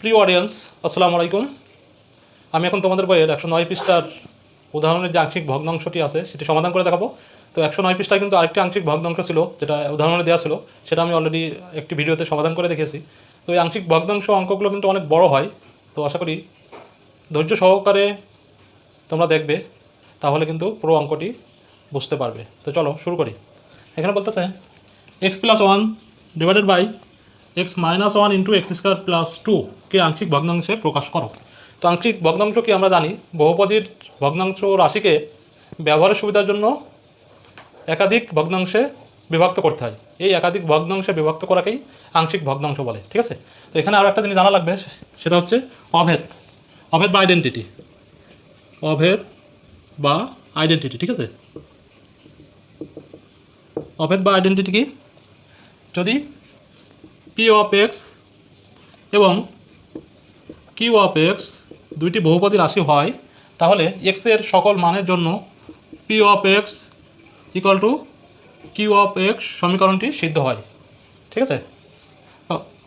প্রিয় অডিয়েন্স আসসালামু আলাইকুম। আমি এখন তোমাদের বইয়ের একশো নয় পৃষ্ঠার উদাহরণের যে আংশিক ভগ্নাংশটি আছে, সেটি সমাধান করে দেখাবো। তো একশো নয় পৃষ্ঠায় কিন্তু আরেকটি আংশিক ভগ্নাংশ ছিল, যেটা উদাহরণে দেওয়া ছিল, সেটা আমি অলরেডি একটি ভিডিওতে সমাধান করে দেখিয়েছি। তো এই আংশিক ভগ্নাংশ অঙ্কগুলো কিন্তু অনেক বড় হয়। তো আশা করি ধৈর্য সহকারে তোমরা দেখবে, তাহলে কিন্তু পুরো অঙ্কটি বুঝতে পারবে। তো চলো শুরু করি। এখানে বলতেছে X plus one divided by X minus one into X square plus two কে আংশিক ভগ্নাংশে প্রকাশ করো। তো আংশিক ভগ্নাংশ কি আমরা জানি বহুপদীর ভগ্নাংশ রাশিকে ব্যবহারের সুবিধার জন্য একাধিক ভগ্নাংশে বিভক্ত করতে হয়। এই একাধিক ভগ্নাংশে বিভক্ত করাকেই আংশিক ভগ্নাংশ বলে, ঠিক আছে? তো এখানে আরও একটা জিনিস জানা লাগবে, সেটা হচ্ছে অভেদ। অভেদ বা আইডেন্টিটি অভেদ বা আইডেন্টিটি ঠিক আছে? অভেদ বা আইডেন্টিটি কি? যদি পি অফ এক্স এবং কিউ অফ এক্স দুইটি বহুপদী রাশি হয়, তাহলে এক্সের সকল মানের জন্য P of X equal to Q of X সমীকরণটি সিদ্ধ হয়, ঠিক আছে?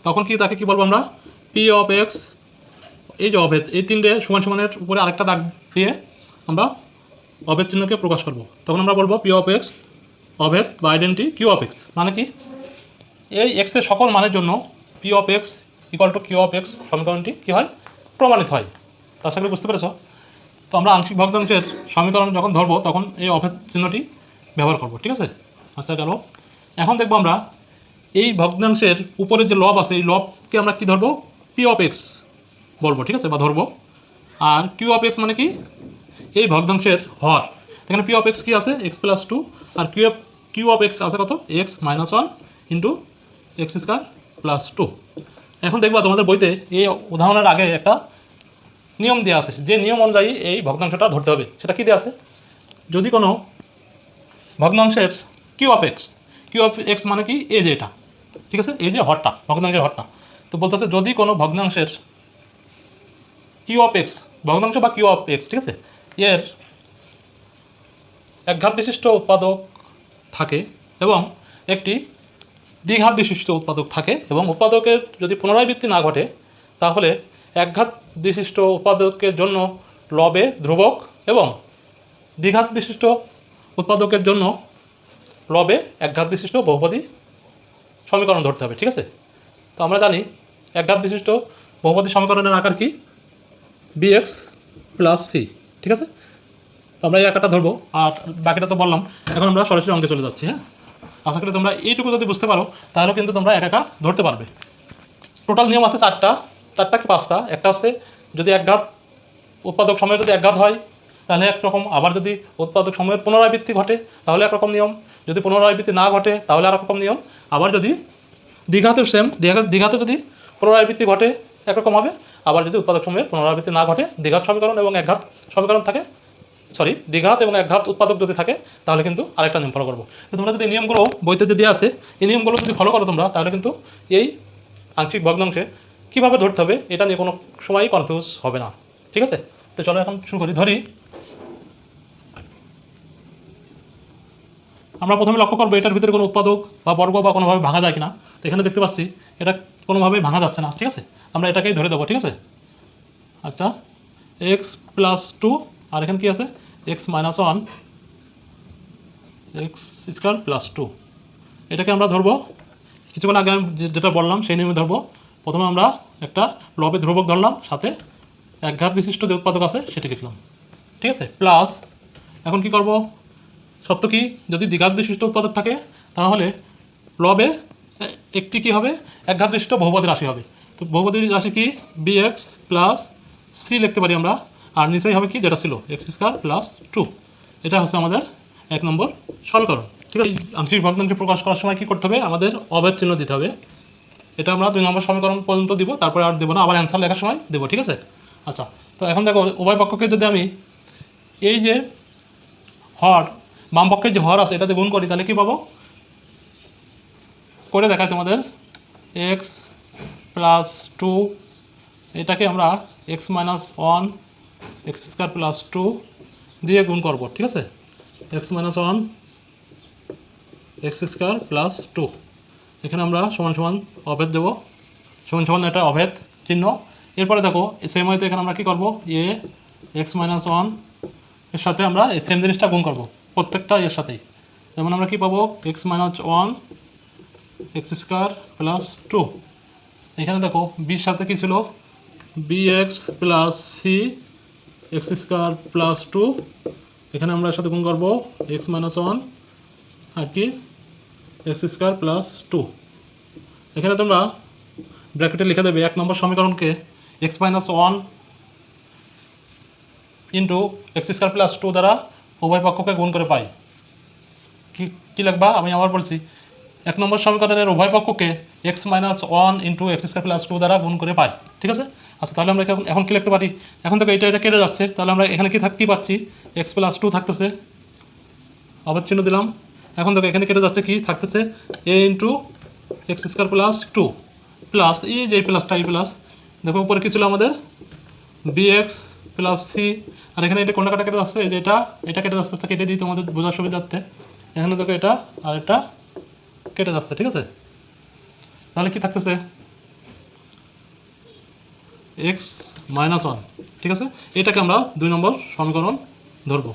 তখন কি তাকে কি বলব আমরা? পি অফ এক্স এই যে অভেদ, এই তিনটে সমান সমানের উপরে আরেকটা দাগ দিয়ে আমরা অভেদ চিহ্নকে প্রকাশ করব। তখন আমরা বলব পি অফ এক্স অভেদ বা আইডেন্টি কিউ অফ এক্স মানে কি? এই এক্সের সকল মানের জন্য P of X equal to Q of X সমীকরণটি কী হয়? প্রমাণিত হয়। তা আশা বুঝতে পেরেছ? তো আমরা আংশিক ভগ্নাংশের সমীকরণ যখন ধরবো, তখন এই অভেদ চিহ্নটি ব্যবহার করব, ঠিক আছে? আচ্ছা গেল। এখন দেখব আমরা এই ভগ্নাংশের উপরের যে লব আছে, এই লবকে আমরা কি ধরবো? পি অফ এক্স বলব, ঠিক আছে? বা ধরবো। আর কিউ অফ এক্স মানে কি? এই ভগ্নাংশের হর এখানে পি অফ এক্স কী আছে? X plus two R Q of Q of X আছে কত? X minus one into X square plus two এখন দেখবা তোমাদের বইতে এই উদাহরণের আগে একটা নিয়ম দেওয়া আছে। যে নিয়ম অনুযায়ী এই ভগ্নাংশটা ধরতে হবে। সেটা কী দেওয়া আছে? যদি কোনো ভগ্নাংশের Q of X Q of X মানে কি? এই যে এটা। ঠিক আছে? এই যে হরটা, ভগ্নাংশের হরটা। তো বলতেছে যদি কোনো ভগ্নাংশের কিউ অফ এক্স ভগ্নাংশ বা কিউ অফ এক্স ঠিক আছে? এর একঘাত বিশিষ্ট উৎপাদক থাকে এবং একটি দ্বিঘাত বিশিষ্ট উৎপাদক থাকে এবং উৎপাদকের যদি পুনরাবৃত্তি না ঘটে, তাহলে একঘাত বিশিষ্ট উৎপাদকের জন্য লবে ধ্রুবক এবং দ্বিঘাত বিশিষ্ট উৎপাদকের জন্য লবে একঘাত বিশিষ্ট বহুপদী সমীকরণ ধরতে হবে, ঠিক আছে? তো আমরা জানি একঘাত বিশিষ্ট বহুপদী সমীকরণের আকার কি? বিএক্স প্লাস সি ঠিক আছে? তো আমরা এই আকারটা ধরবো, আর বাকিটা তো বললাম। এখন আমরা সরাসরি অঙ্কে চলে যাচ্ছি হ্যাঁ? আশা করি তোমরা এইটুকু যদি বুঝতে পারো, তাহলেও কিন্তু তোমরা এক একা ধরতে পারবে। টোটাল নিয়ম আছে চারটা চারটা কি পাঁচটা? একটা হচ্ছে যদি একঘাত উৎপাদক সময় যদি একঘাত হয়, তাহলে একরকম আবার যদি উৎপাদক সময়ের পুনরাবৃত্তি ঘটে, তাহলে একরকম নিয়ম। যদি পুনরাবৃত্তি না ঘটে, তাহলে আর রকম নিয়ম। আবার যদি দীঘাতেও সেম দীঘা দীঘাতে যদি পুনরাবৃত্তি ঘটে, একরকম হবে। আবার যদি উৎপাদক সময়ের পুনরাবৃত্তি না ঘটে, দ্বিঘাত সমীকরণ এবং একঘাত সমীকরণ থাকে সরি দ্বিঘাত এবং একঘাত উৎপাদক যদি থাকে, তাহলে কিন্তু আরেকটা নিয়ম ফলো করব। তোমরা যদি নিয়মগুলো বইতে যদি আসে, এই নিয়মগুলো যদি ফলো করো তোমরা, তাহলে কিন্তু এই আংশিক ভগ্নাংশে কীভাবে ধরতে হবে, এটা নিয়ে কোনো সময়ই কনফিউজ হবে না। ঠিক আছে? তো চলো এখন শুরু করি, ধরি। আমরা প্রথমে লক্ষ্য করব এটার ভিতরে কোনো উৎপাদক বা বর্গ বা কোনোভাবে ভাঙা যায় কিনা। তো এখানে দেখতে পাচ্ছি, এটা কোনোভাবেই ভাঙা যাচ্ছে না, ঠিক আছে? আমরা এটাকেই ধরে দেবো, ঠিক আছে? আচ্ছা এক্স প্লাস টু আর এখানে কি আছে? X minus one X square plus two এটাকে আমরা ধরবো, কিছুক্ষণ আগে আমি যেটা বললাম, সেই নিয়মে ধরবো। প্রথমে আমরা একটা লবে ধ্রুবক ধরলাম, সাথে একঘাত বিশিষ্ট যে উৎপাদক আছে, সেটি লিখলাম। ঠিক আছে? প্লাস এখন কি করব? সত্য কি? যদি দ্বিঘাত বিশিষ্ট উৎপাদক থাকে, তাহলে লবে একটি কি হবে? একঘাত বিশিষ্ট বহুপদী রাশি হবে। তো বহুপদী রাশি কি? বি এক্স প্লাস সি লিখতে পারি আমরা। আর নিচেই হবে কি? যেটা ছিল এক্স স্কোয়ার প্লাস টু এটা হচ্ছে আমাদের এক নম্বর সমীকরণ ঠিক আছে? আংশিক ভগ্নাংশ প্রকাশ করার সময় কি করতে হবে? আমাদের অভেদ চিহ্ন দিতে হবে। এটা আমরা দুই নম্বর সমীকরণ পর্যন্ত দিব, তারপরে আর দেবো না। আবার অ্যান্সার লেখার সময় দেবো, ঠিক আছে? আচ্ছা তো এখন দেখো, উভয় পক্ষকে যদি আমি এই যে হর, বাম পক্ষে যে হর আছে, এটাতে গুণ করি, তাহলে কী পাবো? করে দেখায় তোমাদের। এক্স প্লাস টু এটাকে আমরা X minus one X square plus two দিয়ে গুণ করব, ঠিক আছে? X minus one, X square plus two. এখানে আমরা সমান সমান অভেদ দেবো। সমান সমান একটা অভেদ চিহ্ন। এরপরে দেখো সেম ওয়েতে এখানে আমরা কী করব? এ, এক্স মাইনাস ওয়ানের সাথে আমরা এই সেম জিনিসটা গুণ করব, প্রত্যেকটা এর সাথেই। যেমন আমরা কি পাবো? X minus one, X square plus two. এখানে দেখো, বির সাথে কি ছিল? B X plus C X square plus two, এখানে আমরা সাথে গুণ করব, এক্স মাইনাস ওয়ান, আর কি? X square plus two. এখানে তোমরা ব্র্যাকেটে লিখে দেবে এক নম্বর সমীকরণকে X minus one into X square plus two দ্বারা উভয় পক্ষকে গুণ করে পাই। কি, কী লিখবা? আমি আবার বলছি, এক নম্বর সমীকরণের উভয় পক্ষকে X minus one into X square plus two দ্বারা গুণ করে পাই, ঠিক আছে? আচ্ছা তাহলে আমরা এখন এখন কী লিখতে পারি? এখন থেকে এটা এটা কেটে যাচ্ছে। তাহলে আমরা এখানে কি থাক কী পাচ্ছি? এক্স প্লাস টু থাকতেছে। আবার চিহ্ন দিলাম। এখন দেখো এখানে কেটে যাচ্ছে কি? থাকতেছে A into X square plus two plus এই যে প্লাসটা এই প্লাস দেখো উপরে কী ছিল আমাদের? বি এক্স প্লাস সি আর এখানে এটা কোনটা কাটা কেটে যাচ্ছে? যে এটা এটা কেটে যাচ্ছে। কেটে দিই তোমাদের বোঝার সুবিধার্থে। এখানে দেখো এটা আর এটা কেটে যাচ্ছে, ঠিক আছে? তাহলে কি থাকতেছে? এক্স মাইনাস ওয়ান ঠিক আছে? এটাকে আমরা দুই নম্বর সমীকরণ ধরবো।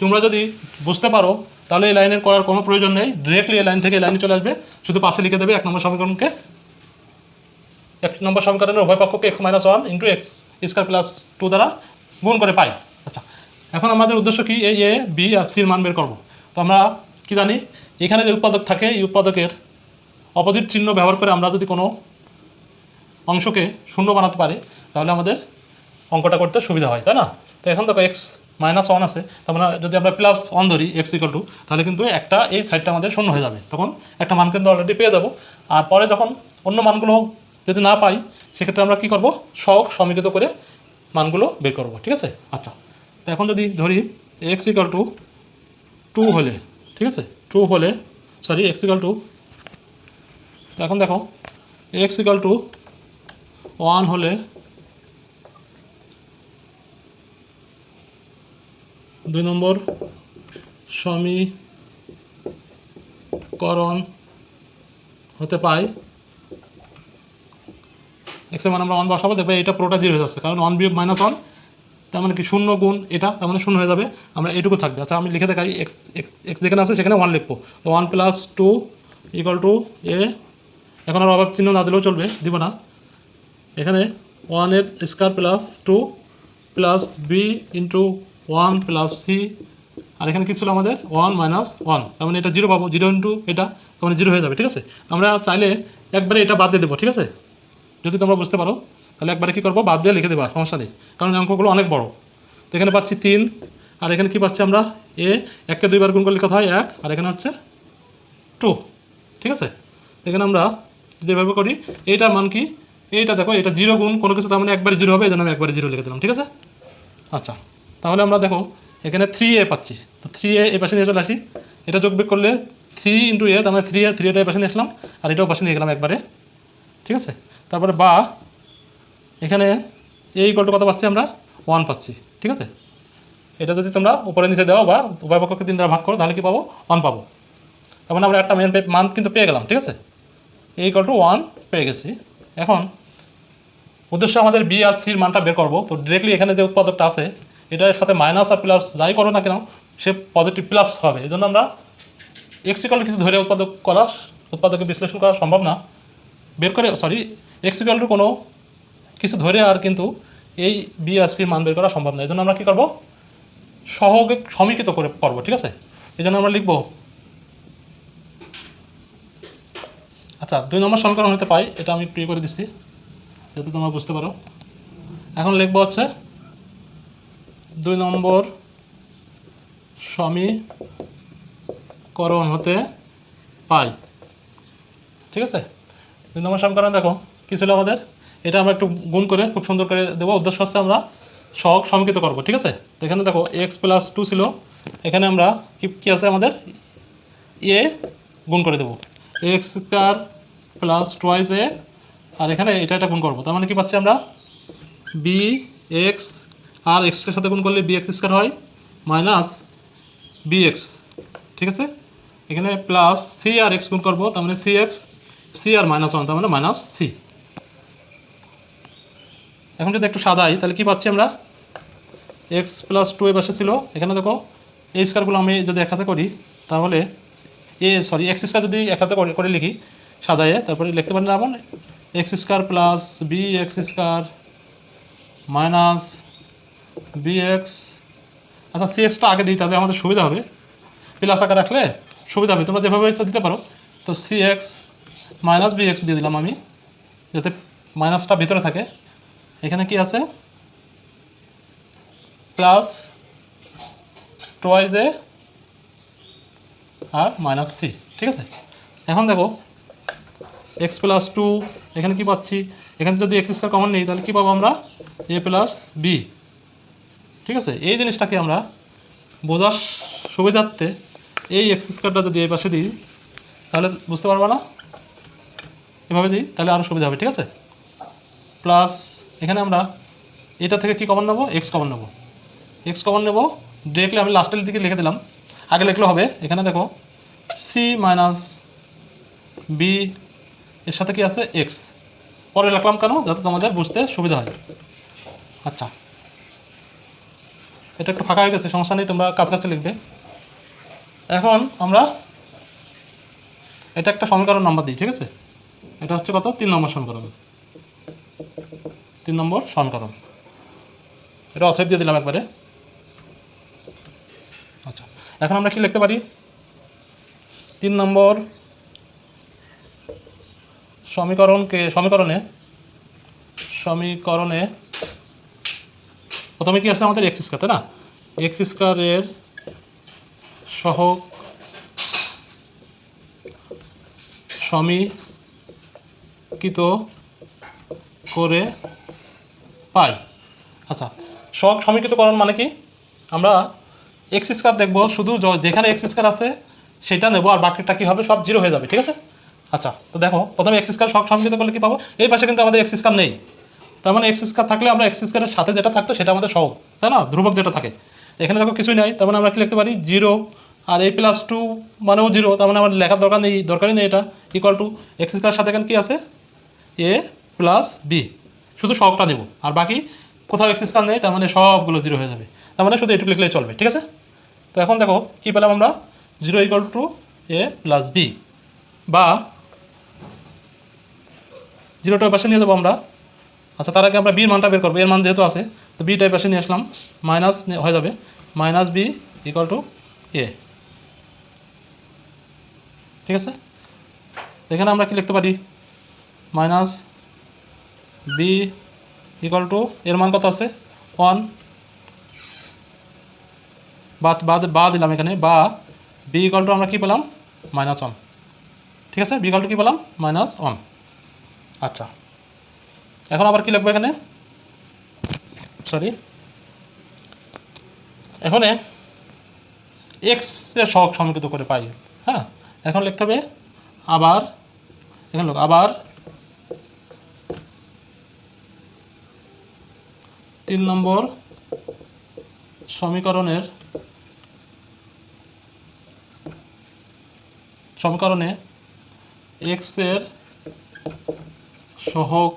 তোমরা যদি বুঝতে পারো, তাহলে এই লাইনের করার কোনো প্রয়োজন নেই। ডিরেক্টলি এই লাইন থেকে লাইনে চলে আসবে। শুধু পাশে লিখে দেবে এক নম্বর সমীকরণকে। এক নম্বর সমীকরণের উভয় পক্ষকে X minus one into X square plus two দ্বারা গুণ করে পাই। আচ্ছা এখন আমাদের উদ্দেশ্য কি? এই এ বি আর সির মান বের করব। তো আমরা কি জানি? এখানে যে উৎপাদক থাকে, এই উৎপাদকের অপোজিট চিহ্ন ব্যবহার করে আমরা যদি কোনো অংশকে শূন্য বানাতে পারি, তাহলে আমাদের অঙ্কটা করতে সুবিধা হয়, তাই না? তো এখন দেখো এক্স মাইনাস ওয়ান আছে, তার মানে যদি আমরা প্লাস ওয়ান ধরি এক্স ইকাল টু তাহলে কিন্তু একটা এই সাইডটা আমাদের শূন্য হয়ে যাবে। তখন একটা মান কিন্তু অলরেডি পেয়ে যাব। আর পরে যখন অন্য মানগুলো যদি না পাই, সেক্ষেত্রে আমরা কী করব? সহগ সমীকৃত করে মানগুলো বের করব, ঠিক আছে? আচ্ছা তো এখন যদি ধরি এক্স ইকাল টু টু হলে, ঠিক আছে? টু হলে সরি এক্স ইকাল টু এখন দেখো এক্স ইকাল টু ওয়ান হলে দুই নম্বর সমীকরণ হতে পাই। এক্সের মান আমরা ওয়ান বসাবো, দেখবে এটা পুরোটা জিরো হয়ে যাচ্ছে, কারণ ওয়ান বিয়োগ মাইনাস ওয়ান তার মানে কি শূন্য গুণ এটা, তার মানে শূন্য হয়ে যাবে, আমরা এটুকু থাকবে। আচ্ছা আমি লিখে দেখাই এক্স এক্স যেখানে আছে সেখানে ওয়ান লিখব। তো one plus two equal to A এখন আর অভাব চিহ্ন না দিলেও চলবে, দিব না। এখানে ওয়ানের square plus two plus B into one plus C আর এখানে কী ছিল আমাদের? ওয়ান মাইনাস ওয়ান তার মানে এটা জিরো পাবো জিরো ইন্টু এটা, তার মানে জিরো হয়ে যাবে, ঠিক আছে? আমরা চাইলে একবারে এটা বাদ দিয়ে দেবো, ঠিক আছে? যদি তোমরা বুঝতে পারো, তাহলে একবারে কী করব? বাদ দিয়ে লিখে দেবা, সমস্যা নেই। কারণ অঙ্কগুলো অনেক বড়। তো এখানে পাচ্ছি তিন, আর এখানে কি পাচ্ছি আমরা? এ এককে দুইবার গুণ করলে কথা হয়? এক, আর এখানে হচ্ছে টু ঠিক আছে? এখানে আমরা যদি এভাবে করি এইটার মান কি? এইটা দেখো, এটা জিরো গুণ, কোনো কিছু তার মানে একবারে জিরো হবে, এই জন্য আমি একবারে জিরো লিখে দিলাম, ঠিক আছে? আচ্ছা তাহলে আমরা দেখো, এখানে থ্রি এ পাচ্ছি। তো থ্রি এ এ পাশে নিয়ে চলে আসি। এটা যোগ বিয়োগ করলে থ্রি ইন্টু এ তার মানে থ্রি এ থ্রি এটা এই পাশে নিয়ে আসলাম, আর এটাও পাশে নিয়ে গেলাম একবারে, ঠিক আছে? তারপরে বা, এখানে এই কলটা কত পাচ্ছি আমরা? ওয়ান পাচ্ছি, ঠিক আছে? এটা যদি তোমরা উপরে নিচে দাও বা উভয় পক্ষকে তিন দ্বারা ভাগ করো, তাহলে কি পাবো? ওয়ান পাবো। তার মানে আমরা একটা মেন মান কিন্তু পেয়ে গেলাম, ঠিক আছে? এই কল টু ওয়ান পেয়ে গেছি। এখন উদ্দেশ্য আমাদের বি আর সির মানটা বের করব। তো ডিরেক্টলি এখানে যে উৎপাদকটা আছে, এটার সাথে মাইনাস আর প্লাস যাই করো না কেন, সে পজিটিভ প্লাস হবে। এই জন্য আমরা এক্সিকাল কিছু ধরে উৎপাদক করা, উৎপাদকে বিশ্লেষণ করা সম্ভব না। বের করে সরি এক্সিকাল টু কোনো কিছু ধরে আর কিন্তু এই বি আর সির মান বের করা সম্ভব না। এই জন্য আমরা কী করব? সহগে সমীকৃত করে করব ঠিক আছে? এই জন্য আমরা লিখব আচ্ছা দুই নম্বর সমীকরণ হতে পাই, এটা আমি প্রিয় করে দিচ্ছি যাতে তোমরা বুঝতে পারো। এখন লিখব হচ্ছে, দুই নম্বর সমীকরণ হতে পাই। ঠিক আছে? দুই নম্বর সমীকরণ দেখো, কী ছিল আমাদের? এটা আমরা একটু গুণ করে, খুব সুন্দর করে দেবো। উদ্দেশ্য হচ্ছে আমরা সহগ সমীকৃত করব, ঠিক আছে? এখানে দেখো এক্স প্লাস টু ছিল, এখানে আমরা কি, কী আছে আমাদের? এ গুণ করে দেবো। X square plus twice A আর এখানে এটা এটা গুণ করব। তার মানে কি পাচ্ছি আমরা? বি এক্স আর এক্সের সাথে গুণ করলে বি এক্স স্কোয়ার হয় মাইনাস বি এক্স ঠিক আছে? এখানে প্লাস সি আর এক্স গুণ করব, তার মানে সি এক্স সি আর মাইনাস ওয়ান তার মানে মাইনাস সি এখন যদি একটু সাজাই, তাহলে কি পাচ্ছি আমরা? এক্স প্লাস টু এ পাশে ছিল। এখানে দেখো, এই স্কোয়ারগুলো আমি যদি এক হাতে করি, তাহলে এ সরি এক্স স্কোয়ার যদি এক হাতে করে লিখি সাজায়ে তারপরে লিখতে পারি না এমন X square plus B X square minus B X আচ্ছা সি এক্সটা আগে দিই, তাহলে আমাদের সুবিধা হবে। প্লাস আকার রাখলে সুবিধা হবে, তোমরা যেভাবে দিতে পারো। তো C X minus B X দিয়ে দিলাম আমি, যাতে মাইনাসটা ভিতরে থাকে। এখানে কি আছে? প্লাস টোয়াইজ এ আর মাইনাস সি ঠিক আছে? এখন দেখো এক্স প্লাস টু এখানে কি পাচ্ছি? এখানে যদি এক্স স্কোয়ার কমন নেই, তাহলে কী পাবো আমরা? এ প্লাস বি ঠিক আছে? এই জিনিসটাকে আমরা বোঝার সুবিধার্থে এই এক্স স্কোয়ারটা যদি এই পাশে দিই, তাহলে বুঝতে পারব না? এভাবে দিই, তাহলে আরও সুবিধা হবে, ঠিক আছে? প্লাস এখানে আমরা এটা থেকে কি কমন নেব? এক্স কমন নেব। এক্স কমন নেব ডিরেক্টলি আমি লাস্টের দিকে লিখে দিলাম। আগে লিখলে হবে, এখানে দেখো সি মাইনাস বি এর সাথে কি আছে? এক্স পরে লিখলাম কেন? যাতে তোমাদের বুঝতে সুবিধা হয়। আচ্ছা। এটা একটু ফাঁকা হয়ে গেছে, সমস্যা নেই, তোমরা কাছাকাছি লিখবে। এখন আমরা এটা একটা সমীকরণ নাম্বার দিই, ঠিক আছে? এটা হচ্ছে কত? তিন নম্বর সমীকরণ। তিন নম্বর সমীকরণ। এটা অথব দিয়ে দিলাম একবারে। আচ্ছা। এখন আমরা কি লিখতে পারি? তিন নম্বর সমীকরণকে, সমীকরণে সমীকরণে, প্রথমে কি আছে আমাদের এক্স স্কোয়ার তাই না? এক্স স্কোয়ারের সহগ সমীকৃত করে পাই। আচ্ছা সহগ সমীকৃতকরণ মানে কি? আমরা এক্স স্কোয়ার দেখব, শুধু যেখানে এক্স স্কোয়ার আছে, সেটা নেব, আর বাকিটা কি হবে? সব জিরো হয়ে যাবে, ঠিক আছে? আচ্ছা তো দেখো, প্রথমে এক্স স্কোয়ার সহগ সমীকৃত করলে কি পাবো? এই পাশে কিন্তু আমাদের এক্স স্কোয়ার নেই। তার মানে এক্স স্কোয়ার থাকলে আমরা এক্স স্কোয়ারের সাথে যেটা থাকতো সেটা আমাদের সহগ, তাই না? ধ্রুবক যেটা থাকে। এখানে দেখো কিছুই নাই, তার মানে আমরা কি লিখতে পারি? জিরো, আর এ প্লাস টু মানেও জিরো, তার মানে আমার লেখার দরকার নেই, দরকারই নেই এটা। ইকুয়াল টু এক্স স্কোয়ার সাথে এখানে কি আছে? এ প্লাস বি শুধু সহগটা দেবো আর বাকি কোথাও এক্স স্কোয়ার নেই, তার মানে সবগুলো জিরো হয়ে যাবে। তার মানে শুধু এটুকু লিখলেই চলবে, ঠিক আছে? তো এখন দেখো, কী পেলাম আমরা? Zero equal to A plus B বা জিরোটা পাশে নিয়ে যাব আমরা। আচ্ছা তার আগে আমরা বির মানটা বের করব। এর মান যেহেতু আছে, তো বিটা পাশে নিয়ে আসলাম। মাইনাস হয়ে যাবে। Minus B equal to A ঠিক আছে? এখানে আমরা কি লিখতে পারি? মাইনাস বি ইকুয়াল টু এর মান কত আছে? ওয়ান বা বা বা দিলাম এখানে। বা বি ইকুয়াল টু আমরা কী পেলাম? মাইনাস ওয়ান ঠিক আছে? বি ইকুয়াল টু কী পেলাম? মাইনাস ওয়ান আচ্ছা। এখন আবার কি লিখব এখানে? সরি এখানে এক্সের সহগ সমীকৃত করে পাই। হ্যাঁ? এখন লিখতে হবে আবার, এখানে লোক আবার তিন নম্বর সমীকরণের সমীকরণে এক্সের সহগ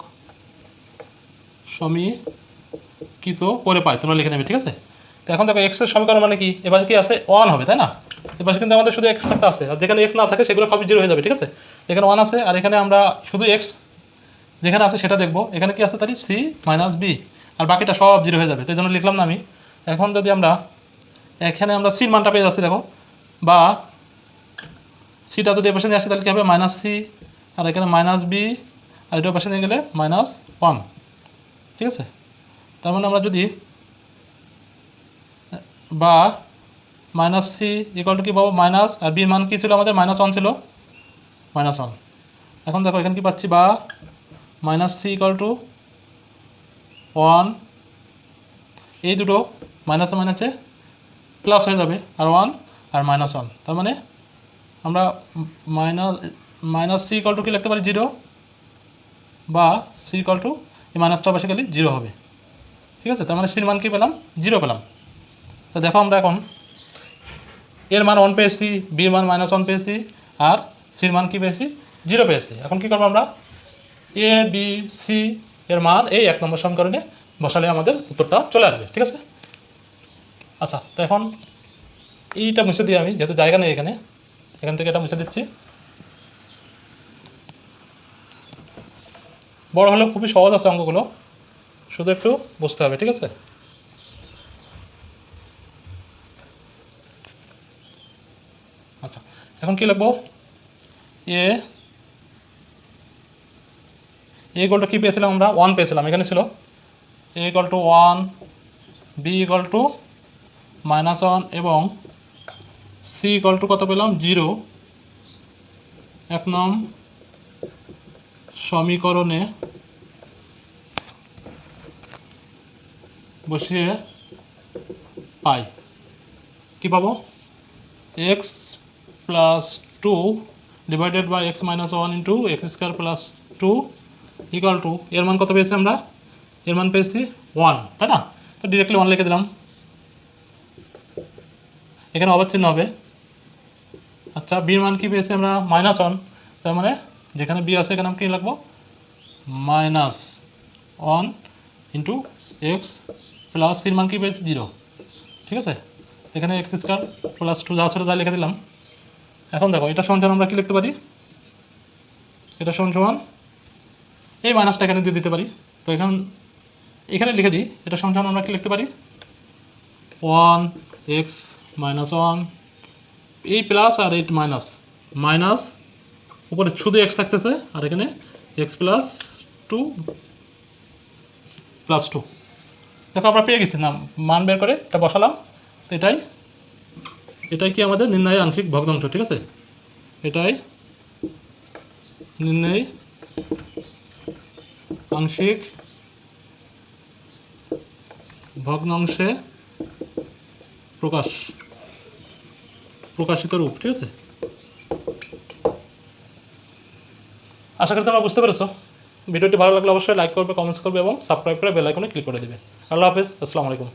সমীকৃত করে পাই, তোমরা লিখে নেবে, ঠিক আছে? তো এখন দেখো এক্সের সমীকরণ মানে কি? এবার কি আছে? ওয়ান হবে, তাই না? এবার কিন্তু আমাদের শুধু এক্স একটা আছে, আর যেখানে এক্স না থাকে, সেগুলো সবই জিরো হয়ে যাবে, ঠিক আছে? এখানে ওয়ান আছে, আর এখানে আমরা শুধু এক্স যেখানে আছে সেটা দেখব। এখানে কি আছে? তাই সি মাইনাস বি আর বাকিটা সব জিরো হয়ে যাবে তাই জন্য লিখলাম না আমি। এখন যদি আমরা এখানে আমরা সির মানটা পেয়ে যাচ্ছি, দেখো, বা সিটা যদি এপাশে নিয়ে আসে, তাহলে কী হবে? মাইনাস সি আর এখানে মাইনাস বি আর এটা পাশে নিয়ে গেলে মাইনাস ওয়ান ঠিক আছে? তার মানে আমরা যদি, বা মাইনাস সি ইকুয়াল টু কী পাবো? মাইনাস আর বির মান কী ছিল আমাদের? মাইনাস ওয়ান ছিল। মাইনাস ওয়ান এখন দেখো, এখানে কি পাচ্ছি? বা minus C equal to one এই দুটো মাইনাসে মাইনাসে প্লাস হয়ে যাবে। আর ওয়ান আর মাইনাস ওয়ান তার মানে আমরা minus minus C equal to কি লিখতে পারি? জিরো বা সি ইকুয়াল টু এই মাইনাসটা বেসিক্যালি জিরো হবে। ঠিক আছে? তার মানে সির মান কি পেলাম? জিরো পেলাম। তো দেখো আমরা এখন এর মান ওয়ান পেয়েছি বির মান মাইনাস ওয়ান পেয়েছি, আর সির মান কি পেয়েছি? জিরো পেয়েছি। এখন কি করব আমরা? এ বি সি এর মান এই এক নম্বর সমীকরণে বসালে আমাদের উত্তরটা চলে আসবে। ঠিক আছে? আচ্ছা তো এখন এইটা মুছে দিই আমি, যেহেতু জায়গা নেই এখানে, এখান থেকে এটা মুছে দিচ্ছি। বড় হলেও খুবই সহজ আছে অঙ্কগুলো। শুধু একটু বুঝতে হবে, ঠিক আছে? আচ্ছা এখন কি লিখব? এ এ ইকুয়াল টু কী পেয়েছিলাম আমরা? ওয়ান পেয়েছিলাম, এখানে ছিল। A equal to one B equal to minus one এবং সি ইকুয়াল টু কত পেলাম? জিরো এক নং সমীকরণে বসিয়ে পাই। কি পাবো? X plus two divided by x minus one into x square plus two equal to এর মান কত পেয়েছি আমরা? এর মান পেয়েছি ওয়ান তাই না? তো ডিরেক্টলি ওয়ান লিখে দিলাম। এখানে অবাধ চিহ্ন হবে। আচ্ছা বির মান কি পেয়েছি আমরা? মাইনাস ওয়ান তার মানে যেখানে বি আছে, এখানে আমি কী লিখব? Minus one into x plus সির মান কি পেয়েছি? জিরো ঠিক আছে? এখানে এক্স স্কোয়ার প্লাস টু যা ছিল তাই লিখে দিলাম। এখন দেখো, এটা সমান আমরা কি লিখতে পারি? এটা সমান এই মাইনাসটা এখানে দিয়ে দিতে পারি। তো এখন এখানে লিখে দিই, এটা সমান আমরা কি লিখতে পারি? ওয়ান এক্স মাইনাস ওয়ান এই প্লাস আর এইট মাইনাস মাইনাস উপরে শুধু এক্স থাকতেছে, আর এখানে x plus two plus two দেখো, আমরা পেয়ে গেছি। না মান বের করে এটা বসালাম। তো এটাই এটাই কি আমাদের নির্ণয় আংশিক ভগ্নাংশ, ঠিক আছে? এটাই নির্ণয় আংশিক ভগ্নাংশে প্রকাশ, প্রকাশিত রূপ, ঠিক আছে? আশা করি তোমরা বুঝতে পেরেছ। ভিডিওটি ভালো লাগলে অবশ্যই লাইক করবে কমেন্টস করবে এবং সাবস্ক্রাইব করে বেল আইকনে ক্লিক করে দেবে। আল্লাহ হাফিজ, আসসালামু আলাইকুম।